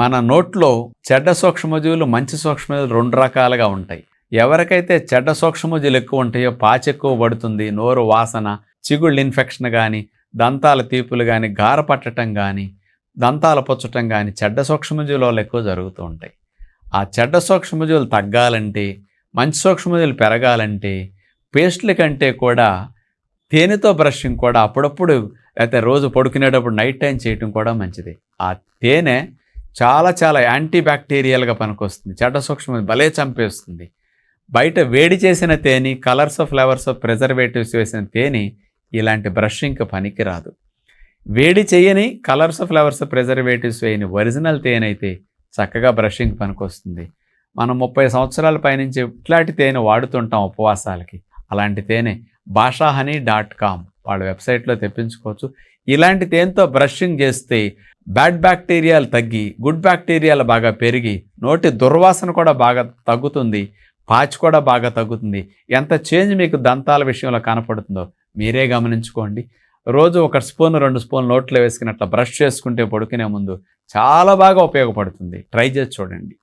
మన నోట్లో చెడ్డ సూక్ష్మజీవులు మంచి సూక్ష్మజీవులు రెండు రకాలుగా ఉంటాయి. ఎవరికైతే చెడ్డ సూక్ష్మజీవులు ఎక్కువ ఉంటాయో పాచి ఎక్కువ పడుతుంది నోరు వాసన చిగుళ్ళు ఇన్ఫెక్షన్ కానీ దంతాల తీపులు కానీ గార పట్టడం కానీ దంతాల పుచ్చటం కానీ చెడ్డ సూక్ష్మజీవుల వల్ల ఎక్కువ జరుగుతూ ఉంటాయి. ఆ చెడ్డ సూక్ష్మజీవులు తగ్గాలంటే మంచి సూక్ష్మజీవులు పెరగాలంటే పేస్ట్ల కంటే కూడా తేనెతో బ్రషింగ్ కూడా అప్పుడప్పుడు అయితే రోజు పడుకునేటప్పుడు నైట్ టైం చేయటం కూడా మంచిది. ఆ తేనె చాలా చాలా యాంటీ బ్యాక్టీరియల్గా పనికొస్తుంది. చెడ్డ సూక్ష్మ భలే చంపేస్తుంది. బయట వేడి చేసిన తేనె colours of flavours of preservatives వేసిన తేనె ఇలాంటి బ్రషింగ్కి పనికిరాదు. వేడి చేయని colours of flavours of preservatives వేయని ఒరిజినల్ తేనె అయితే చక్కగా బ్రషింగ్ పనికొస్తుంది. మనం ముప్పై సంవత్సరాల పైనుంచి ఇట్లాంటి తేనె వాడుతుంటాం ఉపవాసాలకి. అలాంటి తేనె భాషాహని డాట్ కామ్. వాళ్ళ వెబ్సైట్లో తెప్పించుకోవచ్చు. ఇలాంటి తేనెతో బ్రషింగ్ చేస్తే బ్యాడ్ బ్యాక్టీరియాలు తగ్గి గుడ్ బ్యాక్టీరియాలు బాగా పెరిగి నోటి దుర్వాసన కూడా బాగా తగ్గుతుంది పాచి కూడా బాగా తగ్గుతుంది. ఎంత చేంజ్ మీకు దంతాల విషయంలో కనపడుతుందో మీరే గమనించుకోండి. రోజు ఒక స్పూన్ రెండు స్పూన్ నోట్లో వేసుకుని అట్లా బ్రష్ చేసుకుంటే పడుకునే ముందు చాలా బాగా ఉపయోగపడుతుంది. ట్రై చేసి చూడండి.